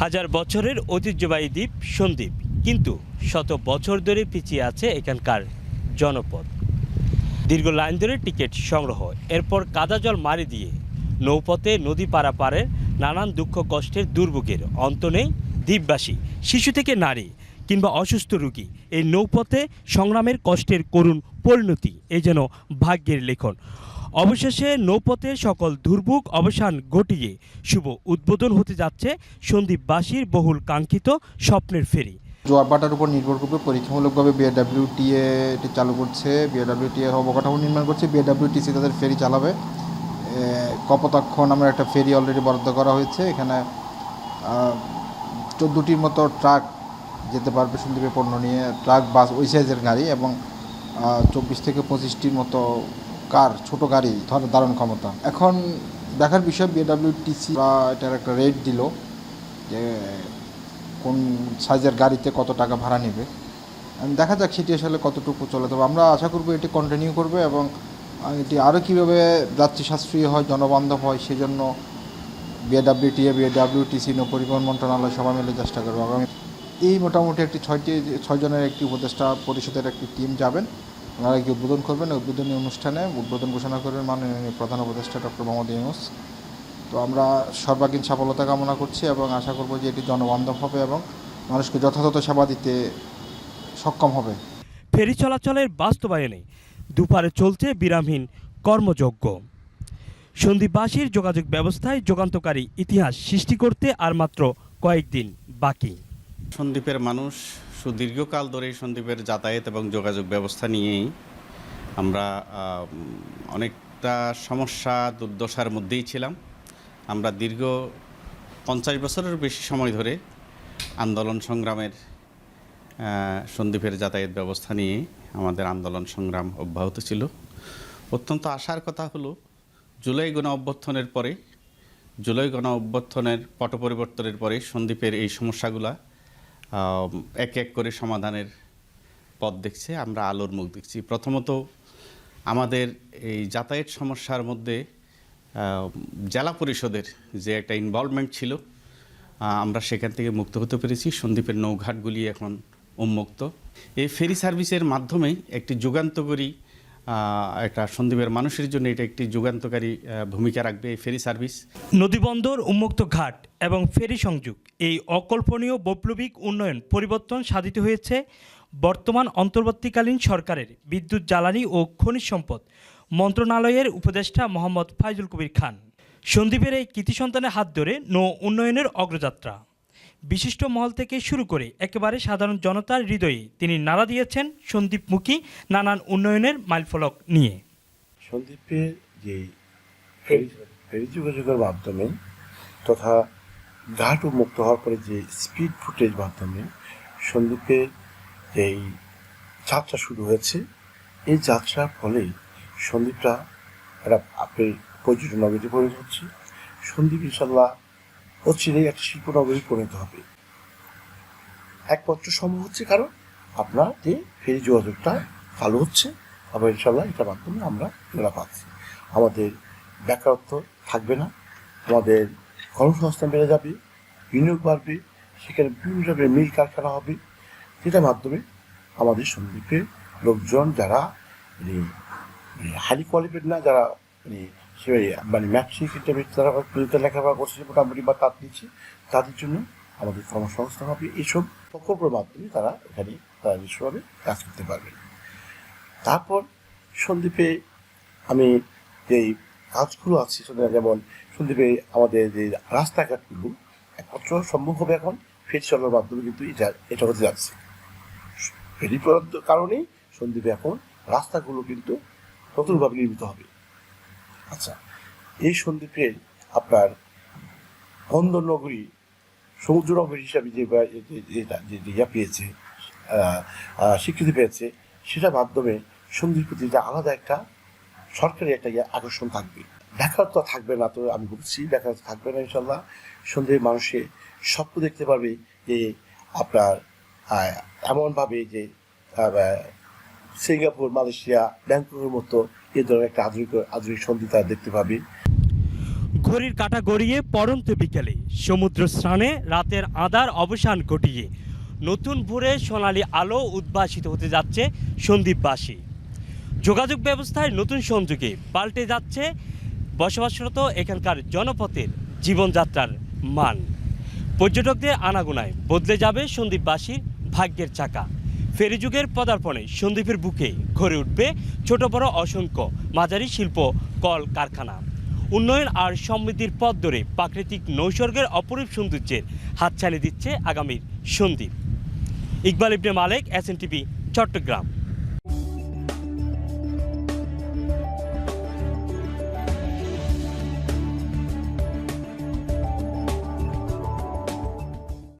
হাজার বছরের ঐতিহ্যবাহী দ্বীপ সন্দ্বীপ। কিন্তু শত বছর ধরে পিছিয়ে আছে এখানকার জনপদ। দীর্ঘ লাইন ধরে টিকিট সংগ্রহ, এরপর কাদা জল মারি দিয়ে নৌপথে নদী পারাপারের নানান দুঃখ কষ্টের দুর্ভোগের অন্ত নেই দ্বীপবাসী, শিশু থেকে নারী কিংবা অসুস্থ রোগী। এই নৌপথে সংগ্রামের কষ্টের করুণ পরিণতি এই যেন ভাগ্যের লেখন। অবশেষে নৌপথের সকল দুর্ভোগ অবসান ঘটিয়ে শুভ উদ্বোধন হতে যাচ্ছে সন্দীপবাসীর বহুল কাঙ্ক্ষিত স্বপ্নের ফেরি। জোয়ারবাটার উপর নির্ভর করবে, পরীক্ষামূলকভাবে বিএডাব্লিউটিএ এটি চালু করছে। বিএডাব্লিউটিএ অবকাঠামো নির্মাণ করছে। বিএডাব্লিউটিসি তাদের ফেরি চালাবে। কপোতাক্ষ নামের একটা ফেরি অলরেডি বরাদ্দ করা হয়েছে। এখানে চোদ্দোটির মতো ট্রাক যেতে পারবে সন্দীপে পণ্য নিয়ে। ট্রাক বাস ওই সাইজের গাড়ি এবং চব্বিশ থেকে পঁচিশটির মতো কার, ছোট গাড়ি, ধর- দারুণ ক্ষমতা। এখন দেখার বিষয় বিএডাব্লিউটিসি এটার একটা রেট দিল যে কোন সাইজের গাড়িতে কত টাকা ভাড়া নেবে। দেখা যাক সেটি আসলে কতটুকু চলে। তবে আমরা আশা করব এটি কন্টিনিউ করবে এবং এটি আরও কীভাবে যাত্রী সাশ্রয়ী হয়, জনবান্ধব হয়, সেজন্য বিএডাব্লিউটিএ বিএডাব্লিউটিসি নৌ পরিবহন মন্ত্রণালয় সবাই মিলে চেষ্টা করবে। আগামী এই মোটামুটি একটি ছয়টি, ছয়জনের একটি উপদেষ্টা পরিষদের একটি টিম যাবেন। ওনারা কি উদ্বোধন করবেন উদ্বোধনী অনুষ্ঠানে উদ্বোধন ঘোষণা করবেন মাননীয় প্রধান উপদেষ্টা ডক্টর মোহাম্মদ ইউনুস। তো আমরা সর্বাঙ্গীন সফলতা কামনা করছি এবং আশা করব যে এটি জনবান্ধব হবে এবং মানুষকে যথাযথ সেবা দিতে সক্ষম হবে। ফেরি চলাচলের বাস্তবায়নে দুপারে চলছে বিরামহীন কর্মযজ্ঞ। সন্দীপবাসীর যোগাযোগ ব্যবস্থায় যোগান্তকারী ইতিহাস সৃষ্টি করতে আর মাত্র কয়েকদিন বাকি। সন্দ্বীপের মানুষ সুদীর্ঘকাল ধরে সন্দ্বীপের যাতায়াত এবং যোগাযোগ ব্যবস্থা নিয়েই আমরা অনেকটা সমস্যা দুর্দশার মধ্যেই ছিলাম। আমরা দীর্ঘ পঞ্চাশ বছরের বেশি সময় ধরে আন্দোলন সংগ্রামের আহ, সন্দ্বীপের যাতায়াত ব্যবস্থা নিয়ে আমাদের আন্দোলন সংগ্রাম অব্যাহত ছিল। অত্যন্ত আশার কথা হলো জুলাই গণ অভ্যর্থনের পরে জুলাই গণ অভ্যর্থনের পট পরিবর্তনের পরে সন্দ্বীপের এই সমস্যাগুলা এক এক করে সমাধানের পথ দেখছে, আমরা আলোর মুখ দেখছি। প্রথমত আমাদের এই যাতায়াত সমস্যার মধ্যে জেলা পরিষদের যে একটা ইনভলভমেন্ট ছিল আমরা সেখান থেকে মুক্ত হতে পেরেছি। সন্দ্বীপের নৌঘাটগুলি এখন উন্মুক্ত। এই ফেরি সার্ভিসের মাধ্যমে একটি যুগান্তকারী একটা সন্দ্বীপের মানুষের জন্য এটা একটি যুগান্তকারী ভূমিকা রাখবে এই ফেরি সার্ভিস। নদীবন্দর, উন্মুক্ত ঘাট এবং ফেরি সংযোগ এই অকল্পনীয় বৈপ্লবিক উন্নয়ন পরিবর্তন সাধিত হয়েছে বর্তমান অন্তর্বর্তীকালীন সরকারের বিদ্যুৎ জ্বালানি ও খনিজ সম্পদ মন্ত্রণালয়ের উপদেষ্টা মোহাম্মদ ফাইজুল কবির খান। সন্দীপের এই কৃতি সন্তানের হাত ধরে নৌ উন্নয়নের অগ্রযাত্রা। বিশিষ্ট মহল থেকে শুরু করে একেবারে সাধারণ জনতার হৃদয়ে তিনি নাড়া দিয়েছেন সন্দীপমুখী নানান উন্নয়নের মাইলফলক নিয়ে। সন্দ্বীপে যে ফেরি যোগাযোগের মাধ্যমে তথা ঘাট উন্মুক্ত হওয়ার পরে যে স্পিড ফুটেজ মাধ্যমে সন্দীপের যেই যাত্রা শুরু হয়েছে, এই যাত্রার ফলে সন্দ্বীপটা একটা পর্যটন নগরীতে পরিণত হচ্ছে। সন্দ্বীপ ইনশাল্লাহ অচিরেই একটা শিল্প নগরী পরিণত হবে। একমাত্র সম্ভব হচ্ছে কারণ আপনার যে ফেরি যোগাযোগটা ভালো হচ্ছে। আবার ইনশাল্লাহ এটার মাধ্যমে আমরা এগুলো পাচ্ছি। আমাদের বেকারত্ব থাকবে না, আমাদের কর্মসংস্থান বেড়ে যাবে, বিনিয়োগ বাড়বে, সেখানে বিভিন্ন রকমের মিল কারখানা হবে, যেটার মাধ্যমে আমাদের সন্দীপে লোকজন যারা হাইলি কোয়ালিফাইড না, যারা মানে মানে ম্যাট্রিক ইন্টারমিডিয়েট তারা পুলিশে লেখাপড়া করছে, মোটামুটি বা তার দিচ্ছে, তাদের জন্য আমাদের কর্মসংস্থান হবে। এইসব প্রকল্পের মাধ্যমে তারা এখানে তারা নিজস্বভাবে কাজ করতে পারবেন তারপর সন্দ্বীপে আমি যেই কাজগুলো আছে যেমন সন্দ্বীপে আমাদের যে রাস্তাঘাটগুলো, একমাত্র সম্ভব হবে এখন ফেরি চলার মাধ্যমে কিন্তু এটা এটা হতে যাচ্ছে। ফেরি চলার কারণেই সন্দ্বীপে এখন রাস্তাগুলো কিন্তু নতুনভাবে নির্মিত হবে। আচ্ছা এই সন্দ্বীপে আপনার বন্দর নগরী সমুদ্র নগরী হিসাবে যে ইয়া পেয়েছে স্বীকৃতি পেয়েছে, সেটার মাধ্যমে সন্ধির প্রতি যে আলাদা একটা সরকারি একটা ইয়ে আকর্ষণ থাকবে। তো থাকবে না তো আমি বলছি তো থাকবে না ইনশাল্লাহ সন্ধ্যে মানুষে স্বপ্ন দেখতে পারবে যে আপনার এমনভাবে যে সিঙ্গাপুর, মালয়েশিয়া, ব্যাংককের মতো এ ধরনের একটা আধুনিক আধুনিক সন্ধি তারা দেখতে পাবে। ঘড়ির কাটা গড়িয়ে পরন্ত বিকেলে সমুদ্র স্নানে রাতের আদার অবসান ঘটিয়ে নতুন ভোরে সোনালী আলো উদ্ভাসিত হতে যাচ্ছে সন্দ্বীপবাসী। যোগাযোগ ব্যবস্থায় নতুন সংযোগে পাল্টে যাচ্ছে বসবাসরত এখানকার জনপথের জীবনযাত্রার মান। পর্যটকদের আনাগোনায় বদলে যাবে সন্দ্বীপবাসীর ভাগ্যের চাকা। ফেরি যুগের পদার্পণে সন্দ্বীপের বুকে ঘরে উঠবে ছোট বড় অসংখ্য মাঝারি শিল্প, কল, কারখানা। উন্নয়ন আর সমৃদ্ধির পথ ধরে প্রাকৃতিক নৈসর্গের অপরূপ সৌন্দর্যের হাতছানি দিচ্ছে আগামীর সন্দ্বীপ ইকবাল ইবনে মালেক এস চট্টগ্রাম।